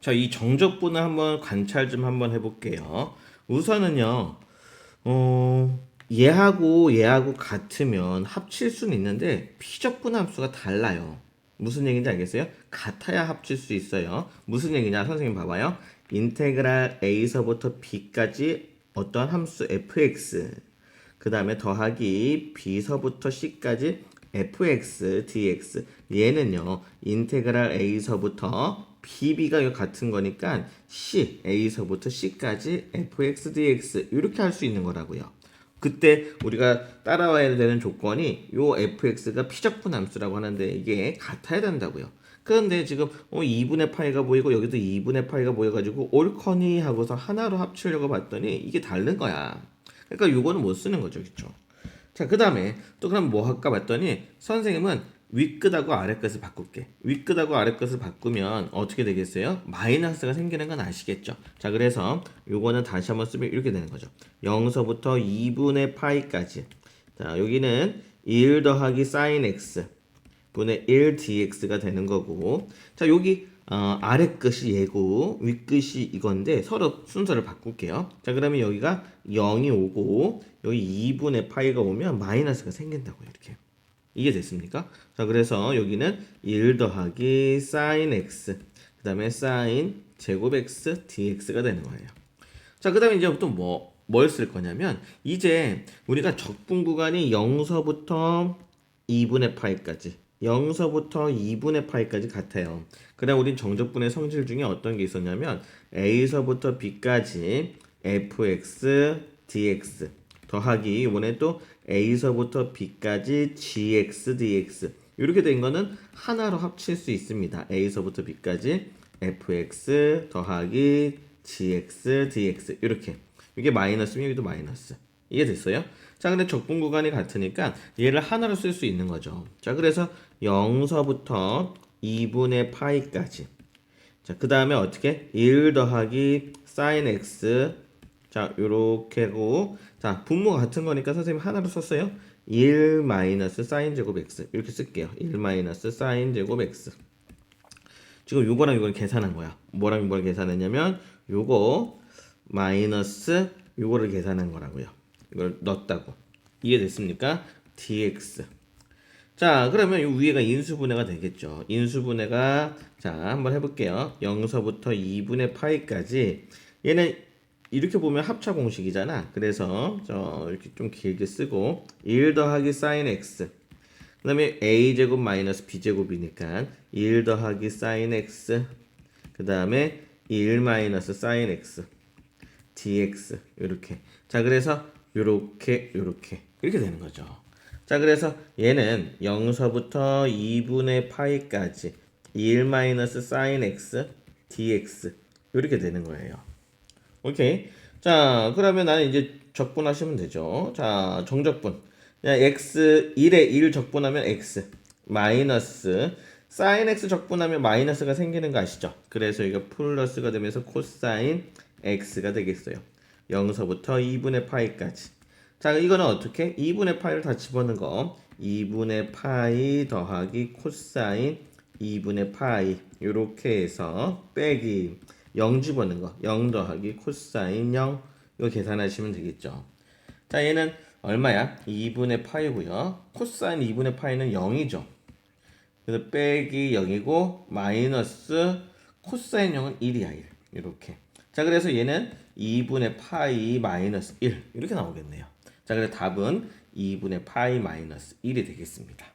자, 이 정적분을 한번 관찰 좀 한번 해볼게요. 우선은요, 어, 얘하고 얘하고 같으면 합칠 수는 있는데 피적분 함수가 달라요. 무슨 얘기인지 알겠어요? 같아야 합칠 수 있어요. 무슨 얘기냐? 선생님 봐봐요. 인테그랄 a서부터 b까지 어떤 함수 fx 그 다음에 더하기 b서부터 c까지 fx dx 얘는요 인테그랄 a서부터 bb가 같은 거니까 c a서부터 c까지 fx dx 이렇게 할 수 있는 거라고요. 그때 우리가 따라와야 되는 조건이 요 fx가 피적분 함수라고 하는데 이게 같아야 된다고요. 그런데 지금 어 2분의 파이가 보이고 여기도 2분의 파이가 보여가지고 옳거니 하고서 하나로 합치려고 봤더니 이게 다른 거야. 그러니까 요거는 못 쓰는 거죠, 그렇죠? 자, 그 다음에 또 그럼 뭐 할까 봤더니 선생님은 윗끝하고 아랫끝을 바꿀게. 윗끝하고 아랫끝을 바꾸면 어떻게 되겠어요? 마이너스가 생기는 건 아시겠죠? 자, 그래서 요거는 다시 한번 쓰면 이렇게 되는 거죠. 0서부터 2분의 파이까지. 자, 여기는 1 더하기 sin x 분의 1 dx가 되는 거고. 자, 여기 어, 아래 끝이 얘고 윗 끝이 이건데 서로 순서를 바꿀게요. 자, 그러면 여기가 0이 오고 여기 2분의 파이가 오면 마이너스가 생긴다고요. 이렇게. 이게 됐습니까? 자, 그래서 여기는 1 더하기 sin x 그 다음에 sin 제곱 x dx가 되는 거예요. 자, 그 다음에 이제 또 뭐, 뭘 쓸 거냐면, 이제 우리가 적분 구간이 0서부터 2분의 파이까지, 0서부터 2분의 파이까지 같아요. 그다음 우린 정적분의 성질 중에 어떤 게 있었냐면, a서부터 b까지 fx dx 더하기 이번에 또 a서부터 b까지 gx dx 이렇게 된 거는 하나로 합칠 수 있습니다. a서부터 b까지 fx 더하기 gx dx 이렇게 이게 마이너스면 여기도 마이너스 이게 됐어요? 자 근데 적분 구간이 같으니까 얘를 하나로 쓸 수 있는 거죠. 자 그래서 0서부터 2분의 파이까지 자 그 다음에 어떻게 1 더하기 sin x 자 요렇게 하고 자 분모가 같은 거니까 선생님 하나로 썼어요. 1 마이너스 sin 제곱 x 이렇게 쓸게요. 1 마이너스 sin 제곱 x 지금 요거랑 요걸 계산한 거야. 뭐랑 뭐를 계산했냐면 요거 마이너스 요거를 계산한 거라고요. 이걸 넣었다고. 이해됐습니까? dx. 자, 그러면 요 위에가 인수분해가 되겠죠. 인수분해가 자, 한번 해 볼게요. 0서부터 2분의 파이까지 얘는 이렇게 보면 합차 공식이잖아. 그래서 저 이렇게 좀 길게 쓰고 1 더하기 sin x. 그 다음에 a 제곱 마이너스 b 제곱이니까 1 더하기 sin x. 그 다음에 1 마이너스 sin x dx. 이렇게. 자 그래서 요렇게 요렇게. 이렇게 되는 거죠. 자 그래서 얘는 0서부터 2분의 파이까지 1 마이너스 sin x dx. 이렇게 되는 거예요 오케이 자 그러면 나는 이제 적분하시면 되죠 자 정적분 x 1에 1 적분하면 x 마이너스 sin x 적분하면 마이너스가 생기는 거 아시죠? 그래서 이거 플러스가 되면서 코사인 x가 되겠어요. 0서부터 2분의 파이까지. 자, 이거는 어떻게? 2분의 파이를 다 집어넣은 거. 2분의 파이 더하기 코사인 2분의 파이. 요렇게 해서 빼기 0 집어넣은 거. 0 더하기 코사인 0. 이거 계산하시면 되겠죠. 자, 얘는 얼마야? 2분의 파이고요. 코사인 2분의 파이는 0이죠. 그래서 빼기 0이고 마이너스 코사인 0은 1이야 1 이렇게 자 그래서 얘는 2분의 파이 마이너스 1 이렇게 나오겠네요 자 그래서 답은 2분의 파이 마이너스 1이 되겠습니다